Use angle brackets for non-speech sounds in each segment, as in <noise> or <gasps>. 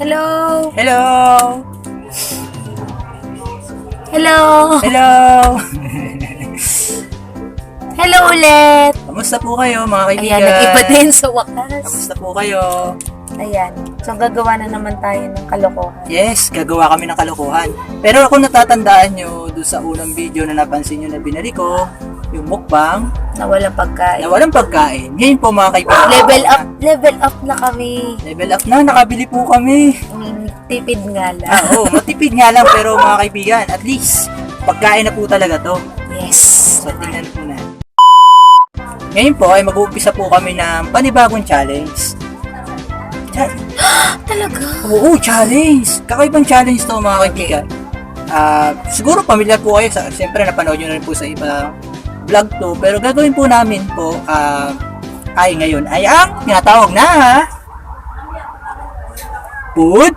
Hello! Hello! Hello! Hello! <laughs> Hello ulit! Kamusta po kayo mga kaibigan? Ayan, nag-iba din sa wakas. Kamusta po kayo? Ayan. So, gagawa na naman tayo ng kalokohan. Yes, gagawa kami ng kalokohan. Pero ako natatandaan nyo doon sa unang video na napansin nyo na binali ko, yung mukbang, Na walang pagkain. na walang pagkain. Ngayon po mga kaibigan. Level up, level up na kami. Level up na, nakabili po kami. Mm, tipid nga lang. Ah, oo, matipid nga lang pero mga kaibigan, at least, pagkain na po talaga to. Yes. So, tingnan po na. Ngayon po ay mag-uumpisa po kami ng panibagong challenge. Cha- <gasps> Talaga? Oo, challenge! Kakaibang challenge to mga kaibigan. Ah, siguro familiar po kayo sa, siyempre napanood nyo na rin po sa iba vlog to, pero gagawin po namin po ah, ay ngayon ay ang tinatawag na Food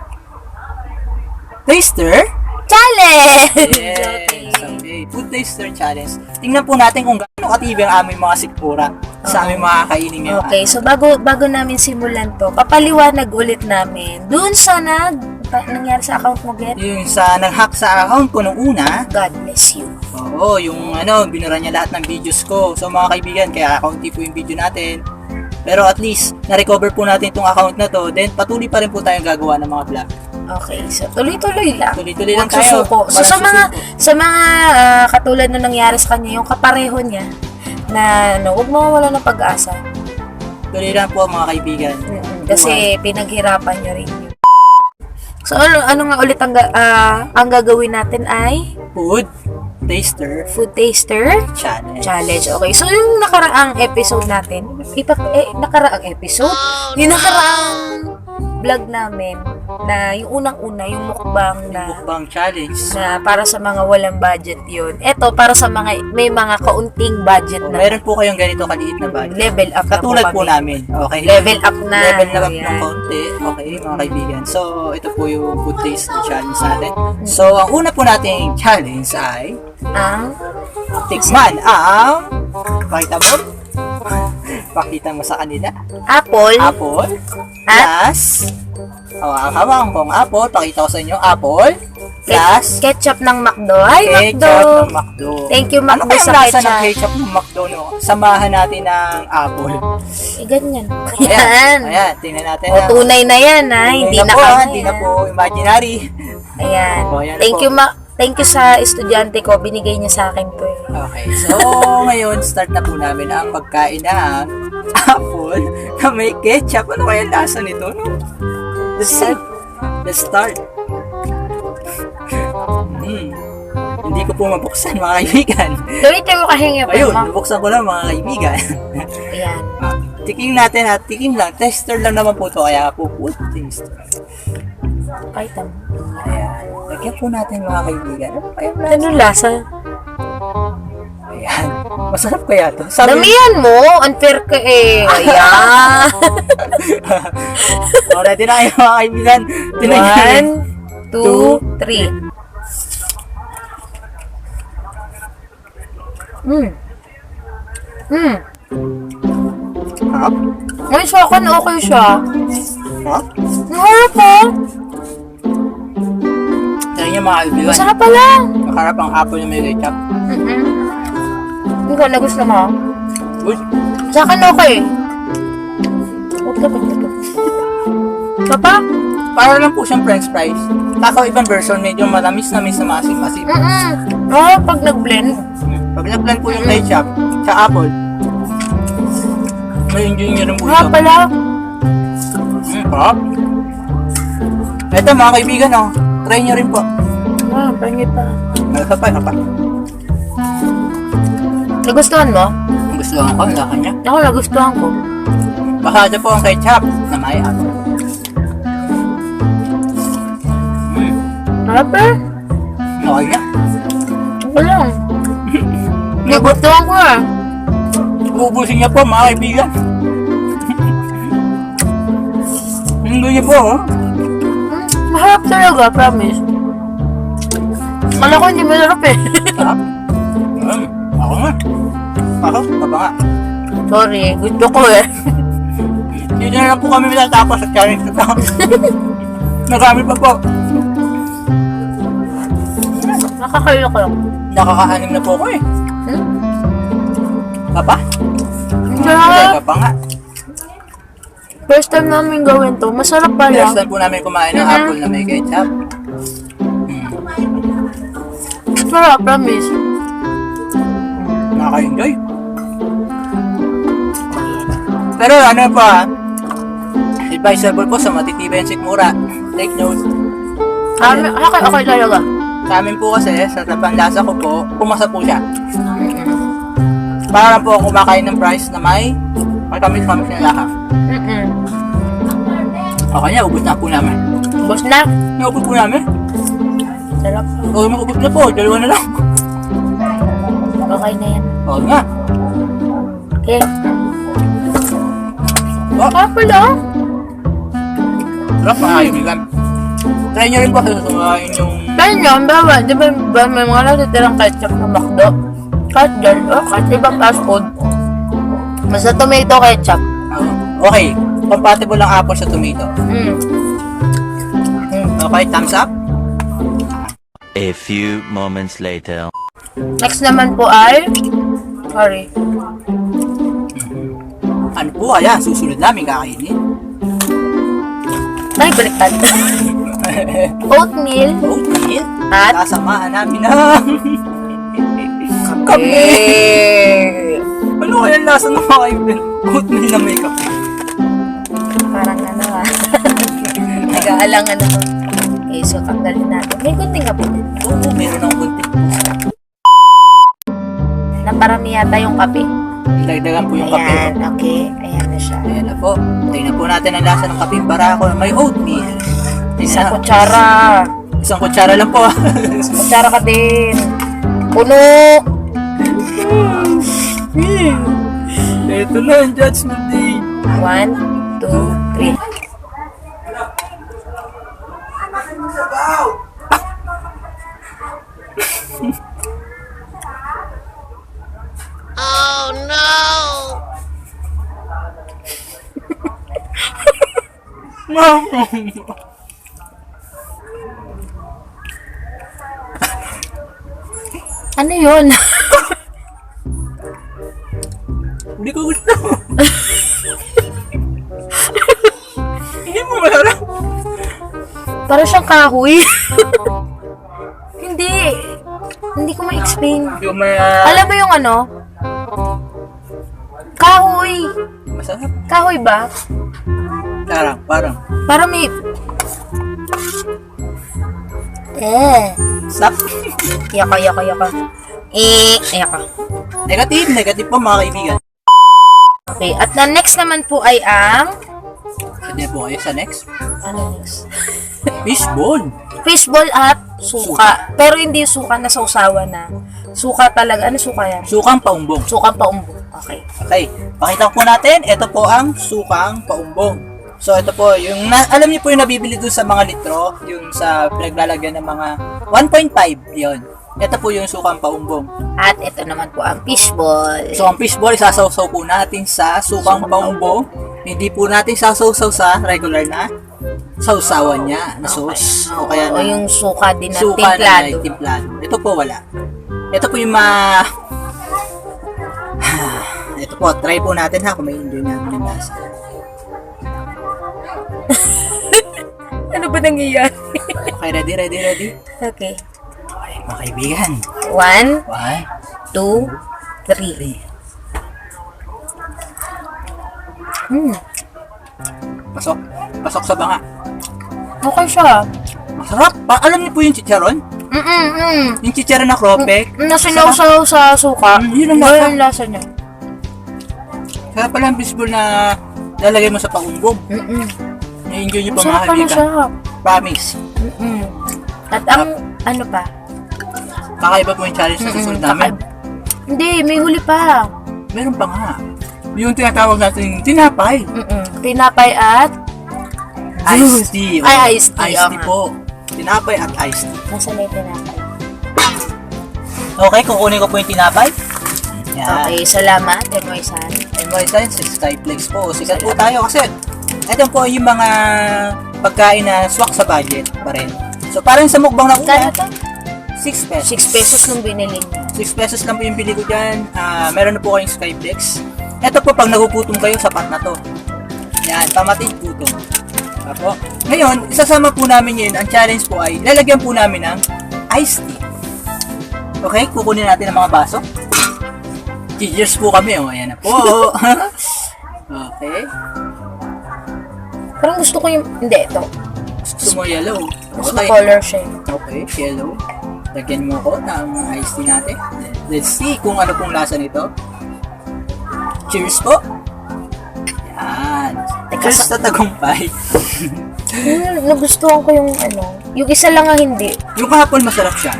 Taster Challenge! Yes! Okay, Food Taster Challenge. Tingnan po natin kung gaano katibay ang aming mga sikpura sa aming mga kainin ngayon. Okay, so bago bago namin simulan to, papaliwanag ulit namin dun sa nag nangyari sa account mo, Get. Yung sa nag-hack sa account ko nung una, God bless you. Oo, yung ano, binura niya lahat ng videos ko. So mga kaibigan, kaya accounti po yung video natin. Pero at least, na-recover po natin itong account na to. Then, patuloy pa rin po tayong gagawa ng mga vlog. Okay, so tuloy-tuloy lang. Tuloy-tuloy lang tayo. susuko. So sa mga sa mga ah, katulad na nangyari sa kanya, yung kapareho niya na ano, huwag mawawala ng pag-asa. Tuloy lang po mga kaibigan. Mm, Kasi pinaghirapan niya rin yun. So ano, ano nga ulit ang, ah, ang gagawin natin ay Food Taster food taster Challenge. challenge. Okay, so yung nakaraang episode natin, ipak eh, nakaraang episode, yung nakaraang vlog namin na yung unang-una, yung mukbang na Mukbang Challenge. na para sa mga walang budget yun. Ito, para sa mga may mga kaunting budget O, na meron po kayong ganito kaliit na budget. level up Katulad na po po namin. Okay. Level up na. Level na up ng konti. Okay, mga kaibigan. So, ito po yung food taster challenge natin. So, ang una po nating challenge ay Ang tikman ang pakita mo pakita mo sa kanila apple apple plus hawakan ko ang apple pakita ko sa inyo apple plus ketchup ng McDo. Ay, ketchup McDo! ng McDo Thank you, ano McDo, kaya sa lasa ng ketchup. ketchup ng McDo no? samahan natin ng apple Eh, ganyan. <laughs> ayan Ayan. ayan tingnan natin O, tunay na yan, ha? Hindi na po, ah, kami. hindi na po imaginary Ayan. O, ayan na Thank po. you, ma Thank you sa estudyante ko. Binigay niya sa akin to. eh. Okay, so <laughs> ngayon start na po namin ang pagkain ng <laughs> apple na may ketchup. Ano kaya ang lasa nito? No? Let's start. Let's start. Hmm. Hindi ko po mabuksan mga kaibigan. Gamitin mo kahinga pa Ayun, nabuksan ko lang mga kaibigan. Ayan. <laughs> Ah, tikim natin ha, tikim lang. Tester lang naman po to kaya po food taster. Kahit ano. Lagyan po natin mga kaibigan. Ano kaya lasa? Ano lasa? Ayan. Masarap kaya to. Sabi, Damihan mo. Unfair ka eh. Ayan. O, ready na kayo mga kaibigan. Tinagyan. One, two, three. Hmm. Hmm. Harap. Ay, sa akin okay siya. Harap. Ang harap po. Niyo mga kaibigan. Masarap pala. Makarap ang apple na may ketchup. Mm-mm. Ikaw na gusto mo? Good. Sa akin okay. Huwag ka. Papa? Para lang po siyang french fries. Kako ibang version, medyo manamis namis na masim-masim. Mm-mm. Oh, pag nag-blend. Pag nag-blend po yung ketchup sa apple, may enjoy niyo rin po Ah, ito. pala. Mm, pop. Ito mga kaibigan, oh. Try niyo rin po. Pangit pa, ito pa. Nagustuhan mo? Gusto ko, ang laka niya. Ako, nagustuhan ko. Baka po ang ketchup na may apple. Mm, Harap eh. okay na. Lang. <laughs> Nagustuhan ko ah. Ubusin niya po mga kaibigan. Hindi niyo po, oh. Maharap talaga, promise. Kala ko hindi masarap eh. Sarap. Mm, ako nga. Ako, taba nga. Sorry, gusto ko eh. Dito na lang po kami matatapos sa challenge na to. Marami pa po. Nakakailo ko lang. Nakakaanim na po ako eh. Hmm? Papa? Yeah. Teka pa nga. First time namin gawin to. Masarap pala. First time po namin kumain ng Mhm. apple na may ketchup. Sarap, promise. Nakaka-enjoy. Pero ano po ah, advisable po sa matitibay ang sikmura. Take note. Kami, okay, okay talaga. Sa amin po kasi, sa tapanlasa ko po, pumasa po siya. Para po ako kumakain ng price na may matamis-tamis na lahat. Mm-mm. Okay niya, ubus na po namin. Boss na. Naubos po namin. Sarap. Oo, maubos na po. Dalawa na lang. Okay na yan. Oo nga. Okay. Oh, Ah, pala. sarap mga kaibigan. Try nyo rin po sa sumain yung... Dahil yun, bawa, di ba, ba may mga natitirang ketchup na McDo? Kahit dyan, o kahit ibang fast food. Basta tomato ketchup. Ah, okay, compatible ang apple sa tomato. Mm. Okay, thumbs up. A few moments later. Next naman po ay... Sorry. Ano po kaya susunod namin kakainin? Ay, baliktad. <laughs> Oatmeal Oatmeal. at Sasamahan namin ng... <laughs> kape. Eh, Ano kaya ang lasa ng mga kaibigan? Oatmeal na may kape. Parang ano ah. <laughs> Nag-aalangan ako. Okay, so tanggalin natin. May kunting kape din. Oo, meron ng kunti. Naparami yata yung kape. Dagdagan po yung kape. Ayan, okay. Ayan na siya. Ayan na po. Tingnan po natin ang lasa ng kape para ako may oatmeal. Isang kutsara. Isang kutsara lang po. <laughs> Kutsara ka din. Puno. Ito na ang judgment day. One, two, three. Ano yun? <laughs> Hindi ko gusto. Hindi mo masarap. Para siyang kahoy. <laughs> Yung may... ah, Alam mo yung ano? Kahoy. masarap. Kahoy ba? Parang, parang. Para may... Eh. Stop. Yaka, yaka, yaka. Eh, yaka. Negative, negative po mga kaibigan. Okay, at the next naman po ay ang... Pwede po kayo sa next. Ano next? Fishball. Fishball at suka. Pero hindi yung suka na sausawa na. Suka talaga. Ano suka yan? Sukang paumbong. Sukang paumbong. Okay. Okay, pakita ko po natin. Ito po ang sukang paumbong. So, ito po, yung, na, alam niyo po yung nabibili dun sa mga litro, yung sa pinaglalagyan ng mga 1.5, yun. Ito po yung sukang paumbong. At ito naman po ang fishball. So, ang fishball, isasawsaw po natin sa sukang paumbong. Hindi po natin sasawsaw sa regular na sausawan niya na sauce. O kaya o na yung suka din na suka na templado. may timplado. Ito po wala. Ito po yung ma... <sighs> Ito po, try po natin ha kung may enjoy namin yung lasa. <laughs> Ano ba nangyayari? Okay, ready, ready, ready? okay. Okay, mga kaibigan. One, One, two, three. three. Hmm. Pasok. Pasok sa banga. Okay siya. Masarap. Pa, alam niyo po yung chicharon? Mm-mm, mm. Yung chicharon na cropek. Na sinawsaw sa suka. Mm, yun ang Yun lasa. ang lasa niya. Kaya pala ang fishball na lalagay mo sa paumbong. Mm-mm. Na-enjoy niyo pa Masarap mga siya. Promise. Mm-mm. At ang, ano pa? Kakaiba po yung challenge na susunod Mm-mm, namin. Hindi, may huli pa. Meron pa nga. Yung tinatawag natin tinapay. Mm-mm. Tinapay at Iced tea. Ay, iced tea, Iced oo tea nga. po. Tinapay at iced tea. nasa na yung tinapay. Okay, kukunin ko po yung tinapay. Yan. Okay, salamat, Enoy San. And my science, 65 flex po. Sikat po tayo kasi ito po yung mga pagkain na swak sa budget pa rin. So, parang sa mukbang na Kano una, to? 6 pesos. 6 pesos nung binili niya. 6 pesos lang po yung bili ko dyan. Ah, meron na po kayong Skyflex. Ito po, pag nagugutom kayo, sapat na to. Yan, pamatid gutom. Apo. Ngayon, isasama po namin yun. Ang challenge po ay, lalagyan po namin ng iced tea. Okay, kukunin natin ang mga baso. Cheers po kami, oh. Ayan na po. <laughs> okay. Parang gusto ko yung... Hindi, ito. Gusto mo yellow. Gusto Okay. color siya. Okay, yellow. Lagyan mo ko ng iced tea natin. Let's see kung ano pong lasa nito. Cheers po. Teka, Cheers sa- tagumpay. Hmm, nagustuhan ko yung ano. Yung isa lang ang hindi. Yung kahapon masarap siya.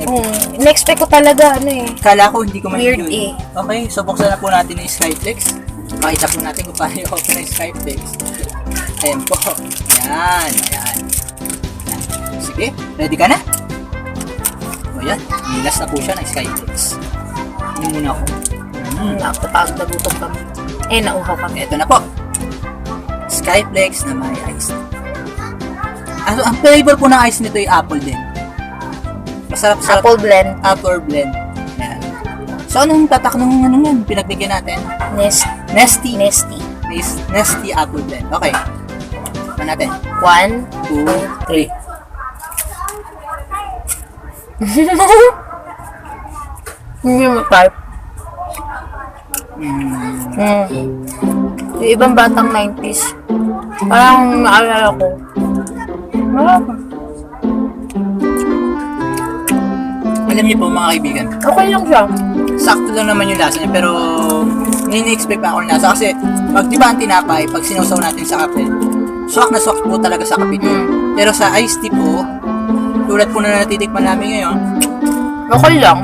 Hmm, in-expect ko talaga ano eh. Kala ko hindi ko Weird ma-enjoy. eh. Okay, so buksan na po natin yung Skyflex. Pakita po natin kung paano yung open ng Skyflex. Ayan po. Yan, ayan. Yan. Sige, ready ka na? O yan, nilas na po siya ng Skyflex. Hindi muna ako. Mm. Hmm, nakapag nagutom kami. Eh, nauhaw kami. Ito na po. Skyflex na may ice. Ano, ang flavor po ng ice nito ay apple din. Masarap-sarap. Apple blend. Apple blend. Yan. So, anong tatak nung ano yan? Pinagbigyan natin? Nest, Nesty. nesty. Nes- Nesty apple blend. Okay. Ito natin. One, Two, three. <laughs> Hindi mo type. Mm. Hmm. Yung ibang batang 90s. Parang naalala ko. Marap. Alam niyo po mga kaibigan, Okay lang siya. sakto lang naman yung lasa niya pero ini-expect pa ako ng lasa kasi pag di ba ang tinapay, pag sinusaw natin sa kape, swak na swak po talaga sa kape to. Mm. Pero sa iced tea po, tulad po na natitikman namin ngayon, Okay lang.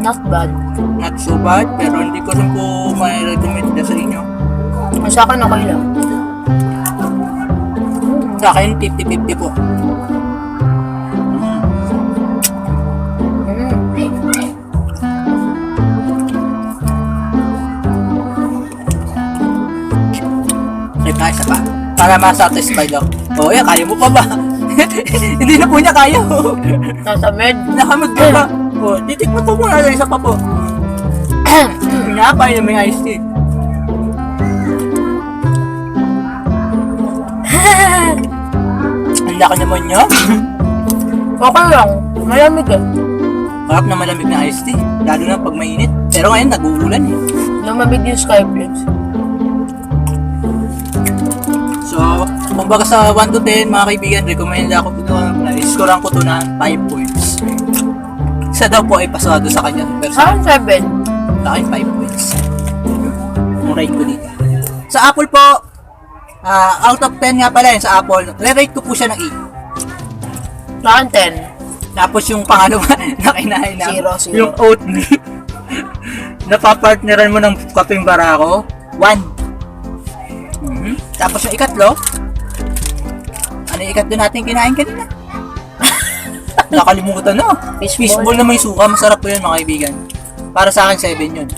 Not bad. not so bad, pero hindi ko rin po may-recommend na sa inyo. Ang sa akin okay lang. Sa akin, 50-50 po. Pa, isa pa. Para ma-satisfied ako. Oo, yan, kaya mo pa ba? <laughs> hindi na po niya kaya. Nasa med. Nakamag ka ba? O, titikman po muna lang isa pa po. <coughs> Pinapay na may iced tea. <laughs> Ang laki naman niya. <laughs> okay lang. Malamig eh. Harap na malamig na iced tea. Lalo na pag mainit. Pero ngayon, nag-uulan eh. Lumamig yung Skyflex. So, kumbaga sa 1 to 10, mga kaibigan, recommend ako ito na scorean ko to na 5 points. Isa daw po ay pasado sa kanya. Parang 7. sa akin, 5 points. Yung rate ko dito. Sa Apple po, ah, out of 10 nga pala yun sa Apple, re-rate ko po siya ng 8. Sa akin 10. Tapos yung pangalawa <laughs> na kinain na, Zero, zero. yung oatmeal, napapartneran mo ng kaping barako, 1. Mhm. Tapos yung ikatlo, ano yung ikatlo natin kinain kanina? <laughs> Nakalimutan na. Fishball. Fishball na may suka, masarap po yun mga kaibigan. Para sa akin, 7 yun.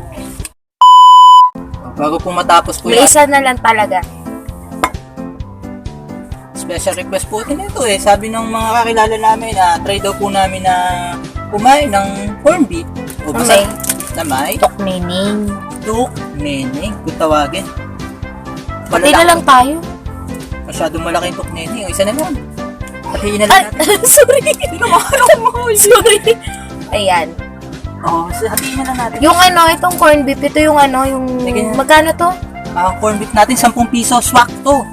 Bago po matapos po May yan, isa na lang talaga. Special request po din ito eh. Sabi ng mga kakilala namin na try daw po namin na kumain ng corned beef. O Na basta may? na may Tok nining. tuk neneng kung tawagin. Pati na lang tayo. Masyadong malaki yung tuk neneng. O isa na lang. <laughs> <laughs> Hatiin na lang natin. sorry. sorry. Ayan. Oo, oh, hatiin na lang natin. Yung ano, itong corned beef, ito yung ano, yung... Sige. Magkano to? Ang corned beef natin, 10 piso. Swak to.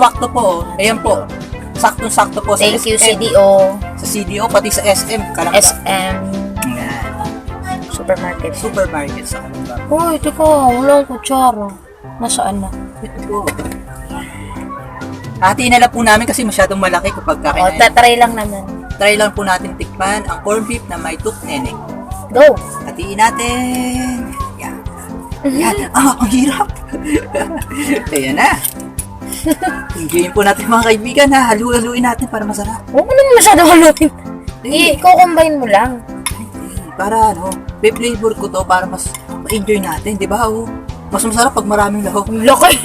Swak to po. oh. Ayan po. Saktong-sakto po sa Thank you, SM. CDO, Sa CDO, pati sa SM. Kalamba. SM, Yan. supermarket. Supermarket sa Kalamba. Uy, teka, wala akong kutsara. Nasaan na? Ito. Hatiin na lang po namin kasi masyadong malaki kapag O, kakain. tatry lang naman. Try lang po natin tikman ang corned beef na may tuk neneng. Go! Hatiin natin. Yan. Yan. <laughs> Ah, ang hirap. <laughs> Ayan na. Enjoyin po natin mga kaibigan ha. Halu-haluin natin para masarap. Huwag mo naman masyado haluin. I-combine mo lang. Para ano, may flavor ko to para mas ma-enjoy natin, di ba? Oh, mas masarap pag maraming lahok. Laki. <laughs>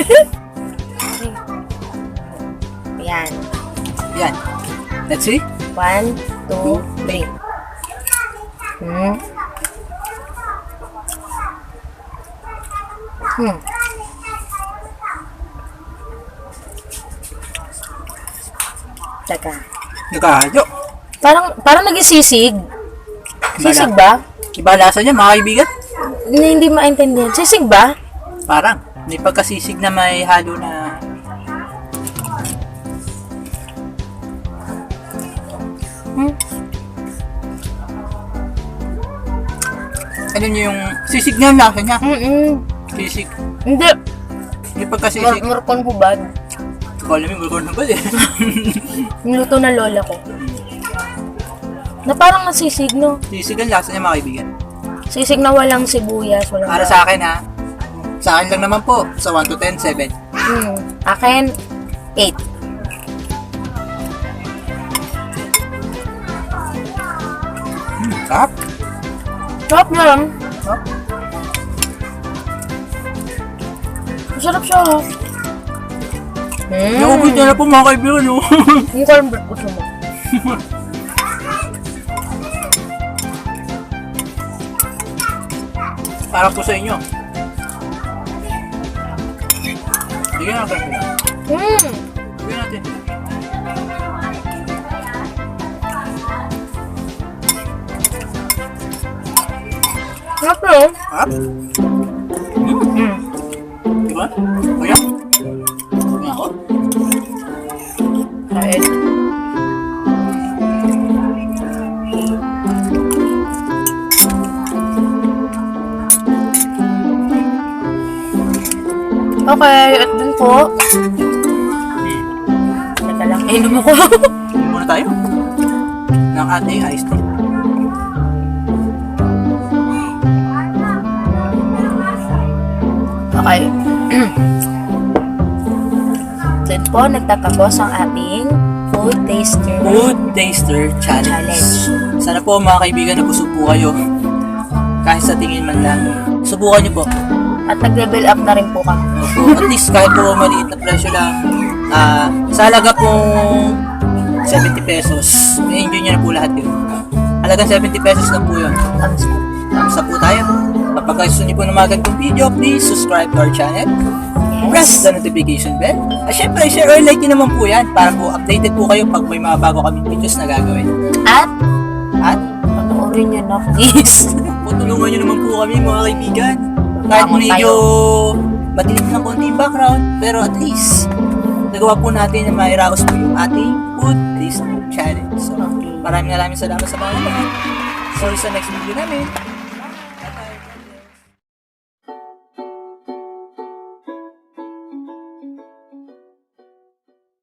Ayan. Yan. Yan. Let's see. One, two, three. Hmm. Hmm. Teka. Nagkahadyo. Parang, parang naging sisig. Sisig ba? Iba lasa niya, mga kaibigan. Hindi, hindi maintindihan. Sisig ba? Parang. May pagkasisig na may halo na... Hmm? Ano niyo yung... Sisig nga ang lasa niya. Mm-mm. Sisig. Hindi. May pagkasisig. murkon hubad. Kala mo, gagawin na ba eh. <laughs> Niluto ng lola ko. Na parang nasisig, no? Sisig ang lasa niya, mga kaibigan. Sisig na walang sibuyas, walang... Para sa akin ha. Sa akin lang naman po. Sa 1 to 10, 7. Hmm. Akin, 8. Hmm, sarap. Sarap yan. Sarap. Masarap siya. Nakubit niya na po mga kaibigan, no? <laughs> Yung cornbread gusto mo. Para po sa inyo. Bigyan natin sila. Hmm. Bigyan natin. Sarap yun. Sarap. Hmm. Diba? Kuya? Okay, at dun po. Teka lang, eh, mo ko. <laughs> Muna tayo. Ng ating iced tea. okay. <clears throat> Dun po, nagtatapos ang ating food taster. Food Taster Challenge. Challenge. Sana po mga kaibigan nabusog po kayo. Kahit sa tingin man lang. Subukan niyo po. At nag-level up na rin po kami. At least kahit po maliit na presyo lang, ah, sa halaga pong 70 pesos, may-enjoy nyo na po lahat yun. Halagang 70 pesos lang po yun. Thumbs up. Thumbs up po tayo. Kapag gusto nyo po ng mga ganitong video, please subscribe to our channel. Press the notification bell. At syempre, share or like nyo naman po yan para po updated po kayo pag may mga bago kami videos na gagawin. At, At, panoorin nyo na <laughs> please. Tutulungan nyo naman po kami mga kaibigan. Kahit medyo madilim ng konti background, pero at least nagawa po natin na mairaos po yung ating food tasting challenge. So, maraming maraming salamat sa. See you sa next video namin.